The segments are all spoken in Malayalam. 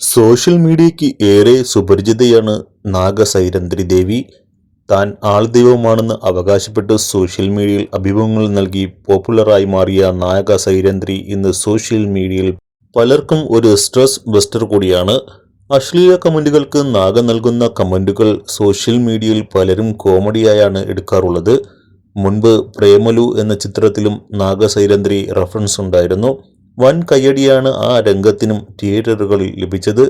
സോഷ്യൽ മീഡിയയ്ക്ക് ഏറെ സുപരിചിതയാണ് നാഗസൈരന്ധ്രി ദേവി. താൻ ആൾദൈവമാണെന്ന് അവകാശപ്പെട്ട് സോഷ്യൽ മീഡിയയിൽ അഭിമുഖങ്ങൾ നൽകി പോപ്പുലറായി മാറിയ നായക സൈരന്ധ്രി ഇന്ന് സോഷ്യൽ മീഡിയയിൽ പലർക്കും ഒരു സ്ട്രെസ് ബസ്റ്റർ കൂടിയാണ്. അശ്ലീല കമന്റുകൾക്ക് നാഗ നൽകുന്ന കമന്റുകൾ സോഷ്യൽ മീഡിയയിൽ പലരും കോമഡിയായാണ് എടുക്കാറുള്ളത്. മുൻപ് പ്രേമലു എന്ന ചിത്രത്തിലും നാഗസൈരന്ധ്രി റഫറൻസ് ഉണ്ടായിരുന്നു. വൻ കയ്യടിയാണ് ആ രംഗത്തിനും തിയേറ്ററുകളിൽ ലഭിച്ചത്.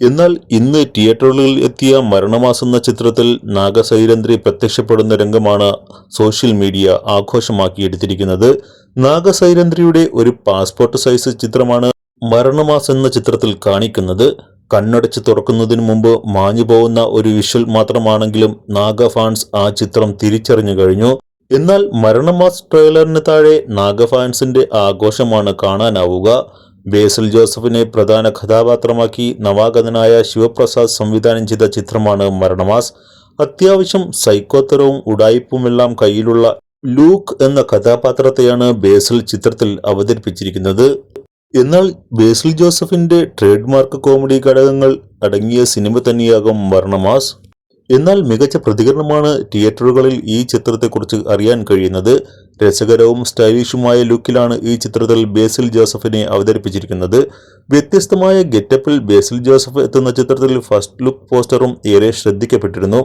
എന്നാൽ ഇന്ന് തിയേറ്ററുകളിൽ എത്തിയ മരണമാസം എന്ന ചിത്രത്തിൽ നാഗസൈരന്ധ്രി പ്രത്യക്ഷപ്പെടുന്ന രംഗമാണ് സോഷ്യൽ മീഡിയ ആഘോഷമാക്കിയെടുത്തിരിക്കുന്നത്. നാഗസൈരന്ധ്രിയുടെ ഒരു പാസ്പോർട്ട് സൈസ് ചിത്രമാണ് മരണമാസം എന്ന ചിത്രത്തിൽ കാണിക്കുന്നത്. കണ്ണടച്ച് തുറക്കുന്നതിന് മുമ്പ് മാഞ്ഞു പോകുന്ന ഒരു വിഷ്വൽ മാത്രമാണെങ്കിലും നാഗ ഫാൻസ് ആ ചിത്രം തിരിച്ചറിഞ്ഞു കഴിഞ്ഞു. എന്നാൽ മരണമാസ് ട്രെയിലറിന് താഴെ നാഗഫാൻസിന്റെ ആഘോഷമാണ് കാണാനാവുക. ബേസിൽ ജോസഫിനെ പ്രധാന കഥാപാത്രമാക്കി നവാഗതനായ ശിവപ്രസാദ് സംവിധാനം ചെയ്ത ചിത്രമാണ് മരണമാസ് അത്യാവശ്യം സൈക്കോത്തരവും ഉടായിപ്പുമെല്ലാം കയ്യിലുള്ള ലൂക്ക് എന്ന കഥാപാത്രത്തെയാണ് ബേസിൽ ചിത്രത്തിൽ അവതരിപ്പിച്ചിരിക്കുന്നത്. എന്നാൽ ബേസിൽ ജോസഫിന്റെ ട്രേഡ് മാർക്ക് കോമഡി ഘടകങ്ങൾ അടങ്ങിയ സിനിമ തന്നെയാകും മരണമാസ് എന്നാൽ മികച്ച പ്രതികരണമാണ് തിയേറ്ററുകളിൽ ഈ ചിത്രത്തെക്കുറിച്ച് അറിയാൻ കഴിയുന്നത്. രസകരവും സ്റ്റൈലിഷുമായ ലുക്കിലാണ് ഈ ചിത്രത്തിൽ ബേസിൽ ജോസഫിനെ അവതരിപ്പിച്ചിരിക്കുന്നത്. വ്യത്യസ്തമായ ഗെറ്റപ്പിൽ ബേസിൽ ജോസഫ് എത്തുന്ന ചിത്രത്തിൽ ഫസ്റ്റ് ലുക്ക് പോസ്റ്ററും ഏറെ ശ്രദ്ധിക്കപ്പെട്ടിരുന്നു.